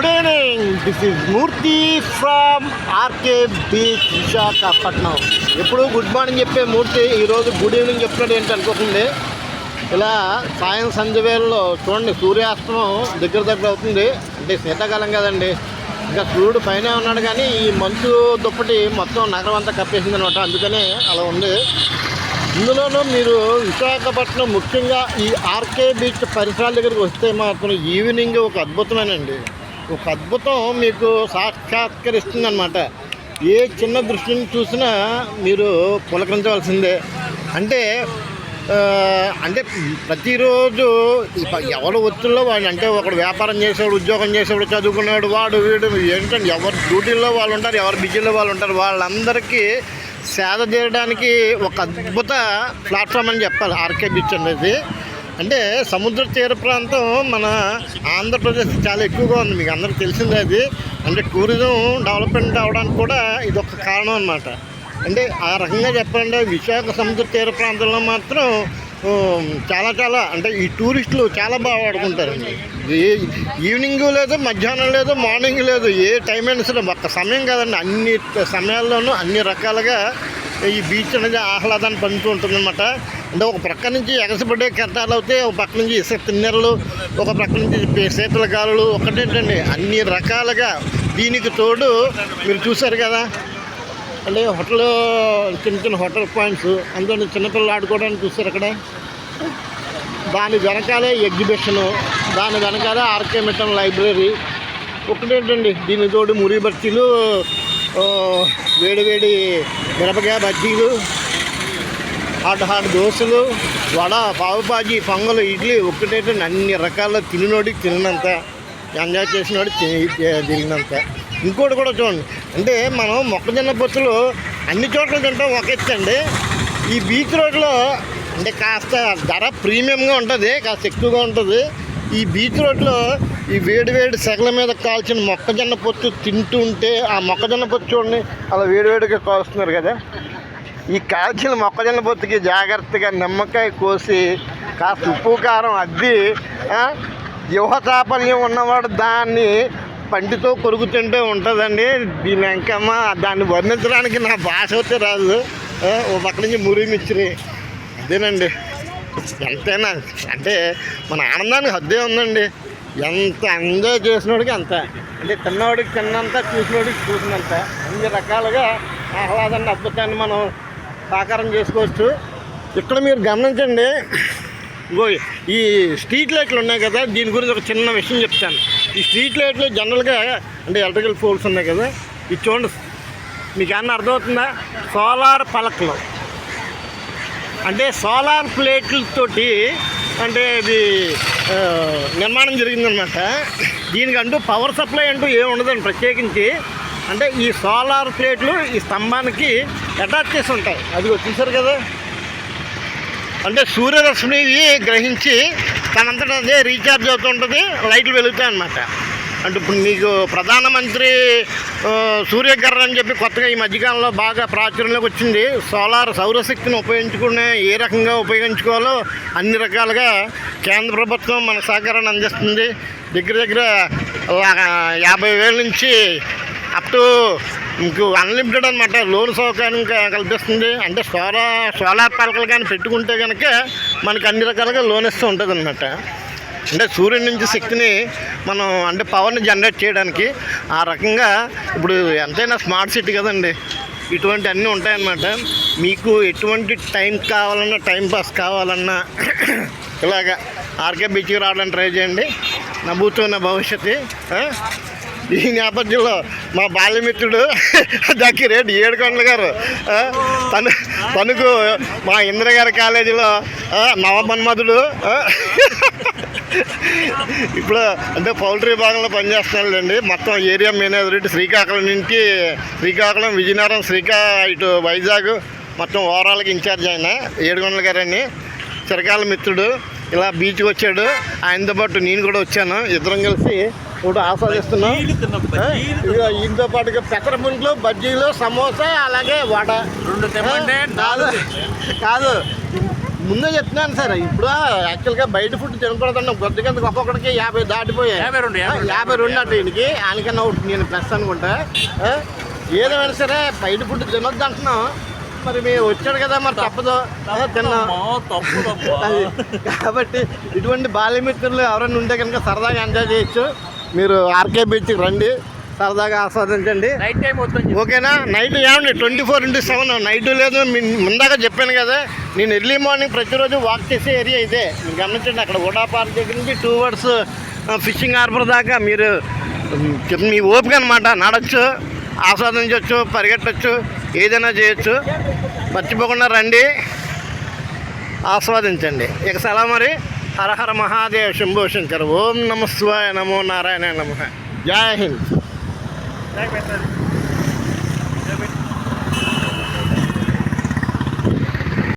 Good evening this is Murthy from RK beach Visakhapatnam ఎప్పుడు good morning చెప్పే మూర్తి ఈరోజు good evening చెప్తున్నాడు ఏంటి అనుకోకుండా. ఇలా సాయం సంధ్య వేళలో చూడండి సూర్యాస్తమం దగ్గర దగ్గర అవుతుంది. అంటే శీతాకాలం కదండి. ఇంకా సూర్యుడు పైన ఉన్నాడు కానీ ఈ మంచు దుప్పటి మొత్తం నగరం అంతా కప్పేసింది అనమాట అందుకనే అలా ఉంది. ఇందులోనూ మీరు విశాఖపట్నం ముఖ్యంగా ఈ ఆర్కే బీచ్ పరిసరాల దగ్గరికి వస్తే మాత్రం ఈవినింగ్ ఒక అద్భుతమేనండి. ఒక అద్భుతం మీకు సాక్షాత్కరిస్తుంది అనమాట ఏ చిన్న దృష్టిని చూసినా మీరు పులకరించవలసిందే. అంటే అంటే ప్రతిరోజు ఎవరు ఒత్తిడిలో వాడు అంటే ఒకడు వ్యాపారం చేసేవాడు ఉద్యోగం చేసేవాడు చదువుకునేవాడు వాడు వీడు ఏంటంటే ఎవరు డ్యూటీల్లో వాళ్ళు ఉంటారు ఎవరు బిజీలో వాళ్ళు ఉంటారు. వాళ్ళందరికీ సేద తీరడానికి ఒక అద్భుత ప్లాట్ఫామ్ అని చెప్పాలి ఆర్కే బీచ్ అనేది. అంటే సముద్ర తీర ప్రాంతం మన ఆంధ్రప్రదేశ్ చాలా ఎక్కువగా ఉంది. మీకు అందరికి తెలిసిందే అది. అంటే టూరిజం డెవలప్మెంట్ అవడానికి కూడా ఇది ఒక కారణం అనమాట అంటే ఆ రకంగా చెప్పాలంటే విశాఖ సముద్ర తీర ప్రాంతంలో మాత్రం చాలా చాలా అంటే ఈ టూరిస్టులు చాలా బాగా వాడుకుంటారండి ఏ ఈవినింగ్ లేదు మధ్యాహ్నం లేదు మార్నింగ్ లేదు ఏ టైం అయినా సరే ఒక్క సమయం కాదండి. అన్ని సమయాల్లోనూ అన్ని రకాలుగా ఈ బీచ్ అనేది ఆహ్లాదాన్ని పంచుతూ ఉంటుందన్నమాట. అంటే ఒక ప్రక్క నుంచి ఎగసిపడే కెరటాలు అవుతాయి ఒక పక్క నుంచి ఇసుక తిన్నెరలు ఒక ప్రక్క నుంచి శీతల గాలులు ఒకటేంటండి? అన్ని రకాలుగా దీనికి తోడు మీరు చూశారు కదా? అంటే హోటల్ చిన్న చిన్న హోటల్ పాయింట్స్ అందులో చిన్నపిల్లలు ఆడుకోవడానికి చూస్తారు అక్కడ? దాని వెనకాలే ఎగ్జిబిషను దాని వెనకాలే ఆర్కే మిట్టన్ లైబ్రరీ. ఒకటేంటండి? దీని తోడు మురి వేడివేడి వేడి వేడి మిరపకాయ బజ్జీలు హాట్ హాట్ దోశలు వడ పావుబాజీ పొంగలు ఇడ్లీ ఒక్కటేంటండి అన్ని రకాల తిననోడికి తినంత ఎంజాయ్ చేసినోడు తిరిగినంత. ఇంకోటి కూడా చూడండి అంటే మనం మొక్కజొన్న పొత్తులు అన్ని చోట్ల తింటాం ఒక ఎత్తు ఈ బీచ్ రోడ్లో అంటే కాస్త ధర ప్రీమియంగా ఉంటుంది కాస్త ఎక్కువగా ఉంటుంది. ఈ బీచ్ రోడ్లో ఈ వేడి వేడి సెగల మీద కాల్చిన మొక్కజొన్న పొత్తు తింటూ ఉంటే ఆ మొక్కజొన్న పొత్తు చూడండి అలా వేడివేడిగా కాలుస్తున్నారు కదా. ఈ కాల్చిన మొక్కజొన్న పొత్తుకి జాగ్రత్తగా నిమ్మకాయ కోసి కాస్త ఉప్పు కారం అద్ది ఆ, యువ చాపల్యం ఉన్నవాడు దాన్ని పంటితో కొరుకు తింటే ఉంటుందండి. దీని వెంకమ్మ దాన్ని వర్ణించడానికి నా భాష అయితే రాదు. ఓ పక్క నుంచి మురిమిచ్చిరి అదేనండి. ఎంతైనా అంటే మన ఆనందానికి హద్దే ఉందండి. ఎంత ఎంజాయ్ చేసినోడికి అంత. అంటే తిన్నవాడికి తిన్నంత చూసినోడికి చూసినంత. అన్ని రకాలుగా ఆహ్లాదాన్ని అద్భుతాన్ని మనం సాకారం చేసుకోవచ్చు. ఇక్కడ మీరు గమనించండి ఈ స్ట్రీట్ లైట్లు ఉన్నాయి కదా దీని గురించి ఒక చిన్న విషయం చెప్తాను. ఈ స్ట్రీట్ లైట్లు జనరల్గా అంటే ఎలక్ట్రికల్ పోల్స్ ఉన్నాయి కదా ఇది చూడండి. మీకు ఏమన్నా అర్థమవుతుందా? సోలార్ పలకలు. అంటే సోలార్ ప్లేట్లతోటి అంటే ఇది నిర్మాణం జరిగిందనమాట దీనికంటూ పవర్ సప్లై అంటూ ఏమి ఉండదండి ప్రత్యేకించి. అంటే ఈ సోలార్ ప్లేట్లు ఈ స్తంభానికి అటాచ్ చేసి ఉంటాయి. అది చూసారు కదా? అంటే సూర్యరశ్మిని గ్రహించి తనంతట అదే రీఛార్జ్ అవుతుంటుంది లైట్లు వెలుగుతాయి అన్నమాట. అంటే ఇప్పుడు మీకు ప్రధానమంత్రి సూర్యకర్ర అని చెప్పి కొత్తగా ఈ మధ్యకాలంలో బాగా ప్రాచుర్యంలోకి వచ్చింది. సోలార్ సౌరశక్తిని ఉపయోగించుకునే ఏ రకంగా ఉపయోగించుకోవాలో అన్ని రకాలుగా కేంద్ర ప్రభుత్వం మన సహకారాన్ని అందిస్తుంది. దగ్గర దగ్గర యాభై వేల నుంచి అప్ టు మీకు అన్లిమిటెడ్ అనమాట లోన్ సౌకర్యం కల్పిస్తుంది. అంటే సోలార్ సోలార్ పలకలు కానీ పెట్టుకుంటే కనుక మనకు అన్ని రకాలుగా లోన్ ఇస్తూ ఉంటుంది అనమాట అంటే సూర్యుడి నుంచి శక్తిని మనం అంటే పవర్ని జనరేట్ చేయడానికి ఆ రకంగా ఇప్పుడు ఎంతైనా స్మార్ట్ సిటీ కదండి. ఇటువంటి అన్నీ ఉంటాయన్నమాట. మీకు ఎటువంటి టైం కావాలన్నా టైం పాస్ కావాలన్నా ఇలాగా ఆర్కే బీచ్కి రావడానికి ట్రై చేయండి. నవ్వుతున్న భవిష్యత్తు ఈ నేపథ్యంలో మా బాల్యమిత్రుడు దక్కి రెడ్డి ఏడుకొండల గారు తను తనకు మా ఇంద్రగారి కాలేజీలో నవమన్మధుడు ఇప్పుడు అంటే పౌల్ట్రీ భాగంలో పనిచేస్తున్నాడండి మొత్తం ఏరియా మేనేజర్ ఇటు శ్రీకాకుళం నుంచి శ్రీకాకుళం విజయనగరం శ్రీకా ఇటు వైజాగ్ మొత్తం ఓవరాల్గా ఇన్ఛార్జ్ ఆయన ఏడుగొండల గారని చిరకాల మిత్రుడు ఇలా బీచ్కి వచ్చాడు. ఆయనతో పాటు నేను కూడా వచ్చాను. ఇద్దరం కలిసి ఇప్పుడు ఆస్వాదిస్తున్నాం. ఈయనతో పాటుగా పెసరపుంట్లు బజ్జీలు సమోసా అలాగే వడ. రెండు కాదు. ముందే చెప్తున్నాను సార్ ఇప్పుడు యాక్చువల్గా బయట ఫుడ్ తినకూడదండి కొద్ది కింద ఒక్కొక్కడికి యాభై దాటిపోయాయి. యాభై రెండు, యాభై రెండు. అంటే ఈయనకి ఆయనకన్నా ఒకటి నేను ప్లస్ అనుకుంటా. ఆ? ఏదేమైనా సరే బయట ఫుడ్ తినొద్దు అంటున్నాం. మరి మేము వచ్చాడు కదా మరి తప్పదు. తిన్నాం. కాబట్టి ఇటువంటి బాల్యమిత్రులు ఎవరైనా ఉంటే కనుక సరదాగా ఎంజాయ్ చేయొచ్చు. మీరు ఆర్కే బీచ్కి రండి. సరదాగా ఆస్వాదించండి. నైట్ టైం చెప్పు. ఓకేనా? నైట్ ఏమండి? Twenty four into seven night లేదు ముందాక చెప్పాను కదా. నేను ఎర్లీ మార్నింగ్ ప్రతిరోజు వాక్ చేసే ఏరియా ఇదే. మీరు గమనించండి అక్కడ ఓడా పార్క్ దగ్గర నుంచి టూ వర్డ్స్ ఫిషింగ్ హార్బర్ దాకా మీరు మీ ఓపిక అనమాట నడచ్చు ఆస్వాదించవచ్చు పరిగెట్టచ్చు ఏదైనా చేయొచ్చు. మర్చిపోకుండా రండి. ఆస్వాదించండి. ఇక సెలవు మరి. హర హర మహాదేవ్ శంభో శంకర్. ఓం నమ శివాయ నమో నారాయణ నమ. జై హింద్. Thank you,